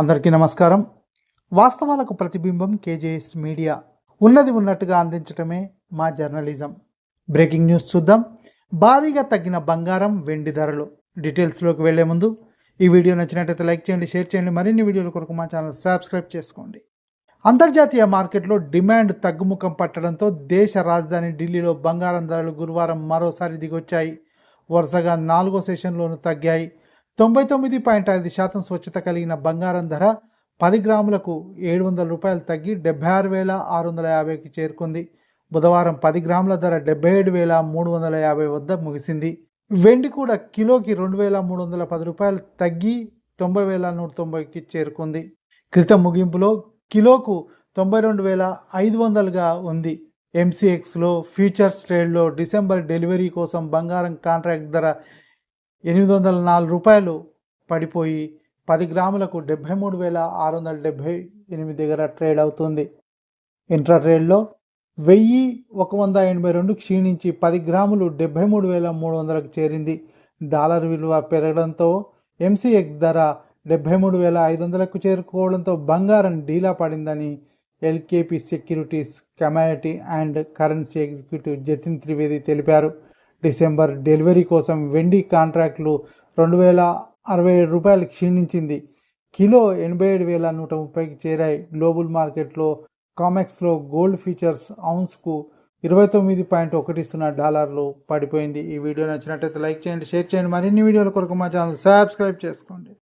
అందరికీ నమస్కారం. వాస్తవాలకు ప్రతిబింబం కేజేఎస్ మీడియా. ఉన్నది ఉన్నట్టుగా అందించటమే మా జర్నలిజం. బ్రేకింగ్ న్యూస్ చూద్దాం. భారీగా తగ్గిన బంగారం వెండి ధరలు. డీటెయిల్స్లోకి వెళ్ళే ముందు ఈ వీడియో నచ్చినట్లయితే లైక్ చేయండి షేర్ చేయండి మరిన్ని వీడియోల కొరకు మా ఛానల్ సబ్స్క్రైబ్ చేసుకోండి. అంతర్జాతీయ మార్కెట్లో డిమాండ్ తగ్గుముఖం పట్టడంతో దేశ రాజధాని ఢిల్లీలో బంగారం ధరలు గురువారం మరోసారి దిగొచ్చాయి. వరుసగా నాలుగో సెషన్లోనూ తగ్గాయి. తొంభై తొమ్మిది పాయింట్ ఐదు శాతం స్వచ్ఛత కలిగిన బంగారం ధర పది గ్రాములకు ఏడు వందల రూపాయలు తగ్గి డెబ్బై ఆరు వేల ఆరు వందల యాభైకి చేరుకుంది. బుధవారం పది గ్రాముల ధర డెబ్బై ఏడు వేల మూడు వందల యాభై వద్ద ముగిసింది. వెండి కూడా కిలోకి రెండు వేల మూడు వందల పది రూపాయలు తగ్గి తొంభై వేల నూట తొంభైకి చేరుకుంది. క్రితం ముగింపులో కిలోకు తొంభై రెండు వేల ఐదు వందలుగా ఉంది. ఎంసీఎక్స్లో ఫ్యూచర్స్ ట్రేడ్లో డిసెంబర్ డెలివరీ కోసం బంగారం కాంట్రాక్ట్ ధర ఎనిమిది వందల నాలుగు రూపాయలు పడిపోయి పది గ్రాములకు డెబ్భై మూడు వేల ఆరు వందల డెబ్భై ఎనిమిది దగ్గర ట్రేడ్ అవుతుంది. ఇంట్రా ట్రేడ్లో వెయ్యి ఒక వంద ఎనభై రెండు క్షీణించి పది గ్రాములు డెబ్బై మూడు వేల మూడు వందలకు చేరింది. డాలర్ విలువ పెరగడంతో ఎంసీఎక్స్ ధర డెబ్బై మూడు వేల ఐదు వందలకు చేరుకోవడంతో బంగారం డీలా పడిందని LKP securities commodity and currency executive Jatin Trivedi తెలిపారు. డిసెంబర్ డెలివరీ కోసం వెండి కాంట్రాక్టులు రెండు వేల అరవై ఏడు రూపాయలు క్షీణించింది. కిలో ఎనభై ఏడు వేల నూట ముప్పైకి చేరాయి. గ్లోబల్ మార్కెట్లో కామెక్స్లో గోల్డ్ ఫీచర్స్ ఔన్స్కు ఇరవై తొమ్మిది పాయింట్ ఒకటి సున్నా డాలర్లు పడిపోయింది. ఈ వీడియో నచ్చినట్లయితే లైక్ చేయండి షేర్ చేయండి. మరిన్ని వీడియోల కొరకు మా ఛానల్ సబ్స్క్రైబ్ చేసుకోండి.